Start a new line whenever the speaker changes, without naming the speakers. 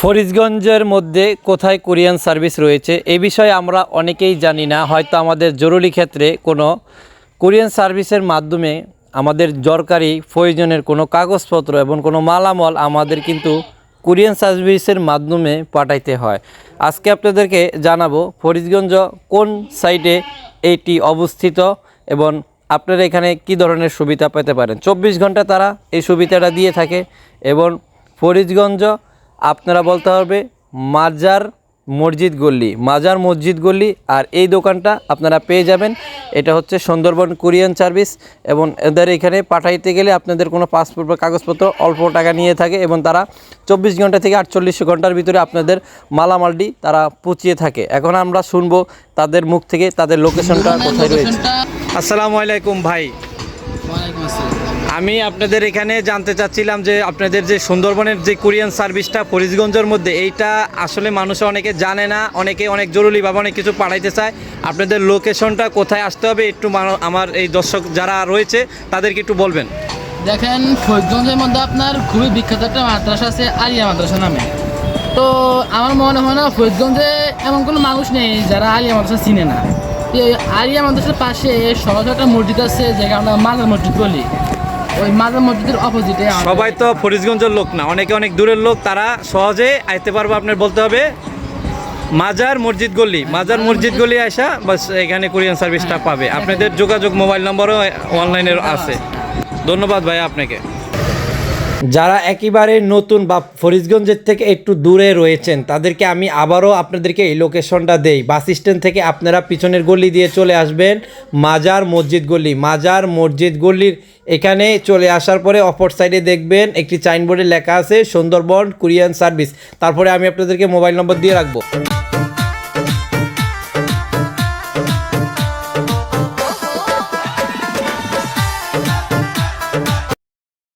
ফরিদগঞ্জের মধ্যে কোথায় Korean service রয়েছে, এ বিষয়ে আমরা অনেকেই জানি না। হয়তো আমাদের জরুরি ক্ষেত্রে কোনো কোরিয়ান সার্ভিসের মাধ্যমে আমাদের দরকারি প্রয়োজনের কোনো কাগজপত্র এবং কোনো মালামাল আমাদের কিন্তু কোরিয়ান সার্ভিসের মাধ্যমে পাঠাইতে হয়। আজকে আপনাদেরকে জানাব ফরিদগঞ্জ কোন সাইটে এটি অবস্থিত এবং আপনারা এখানে কি ধরনের সুবিধা পেতে পারেন। চব্বিশ ঘণ্টা তারা এই সুবিধাটা দিয়ে থাকে এবং ফরিদগঞ্জ আপনারা বলতে হবে মাজার মসজিদ গল্লি মাজার মসজিদ গল্লি আর এই দোকানটা আপনারা পেয়ে যাবেন। এটা হচ্ছে সুন্দরবন কোরিয়ান সার্ভিস এবং এদের এখানে পাঠাইতে গেলে আপনাদের কোনো পাসপোর্ট বা কাগজপত্র অল্প টাকা নিয়ে থাকে এবং তারা চব্বিশ ঘণ্টা থেকে আটচল্লিশ ঘণ্টার ভিতরে আপনাদের মালামালটি তারা পচিয়ে থাকে। এখন আমরা শুনব তাদের মুখ থেকে তাদের লোকেশনটা কোথায় রয়েছে। আসসালামু আলাইকুম ভাই।
ওয়ালাইকুম আসসালাম।
আমি আপনাদের এখানে জানতে চাচ্ছিলাম যে আপনাদের যে সুন্দরবনের যে কোরিয়ান সার্ভিসটা ফরিদগঞ্জের মধ্যে, এইটা আসলে মানুষ অনেকে জানে না, অনেকে অনেক জরুরি জরুরিভাবে অনেক কিছু পাঠাইতে চায়। আপনাদের লোকেশনটা কোথায় আসতে হবে একটু আমার এই দর্শক যারা রয়েছে, তাদেরকে একটু বলবেন।
দেখেন, ফরিদগঞ্জের মধ্যে আপনার খুবই বিখ্যাত একটা মাদ্রাসা আছে, আলিয়া মাদ্রাসা নামে। তো আমার মনে হয় না ফরিদগঞ্জে এমন কোনো মানুষ নেই যারা আলিয়া মাদ্রাসা চিনে না। আলিয়া মাদ্রাসার পাশে সহজ একটা মসজিদ আছে যেটা আমরা মাজার মসজিদ বলি। ওই মাজার মসজিদের অপোজিটে
সবাই তো ফরিদগঞ্জের লোক না অনেকে অনেক দূরের লোক তারা সহজে আইতে পারব আপনার বলতে হবে মাজার মসজিদ গলি মাজার মসজিদ গলি আসা বাস এখানে কোরিয়ান সার্ভিসটা পাবে। আপনাদের যোগাযোগ মোবাইল নম্বরও অনলাইনে আছে। ধন্যবাদ ভাই আপনাকে। যারা একেবারে নতুন বা ফরিদগঞ্জের থেকে একটু দূরে রয়েছেন, তাদেরকে আমি আবারও আপনাদেরকে এই লোকেশনটা দেই। বাস স্ট্যান্ড থেকে আপনারা পিছনের গলি দিয়ে চলে আসবেন, মাজার মসজিদ গলি। মাজার মসজিদ গলির এখানে চলে আসার পরে অপর সাইডে দেখবেন একটি সাইনবোর্ডে লেখা আছে, সুন্দরবন কোরিয়ান সার্ভিস। তারপরে আমি আপনাদেরকে মোবাইল নম্বর দিয়ে রাখব।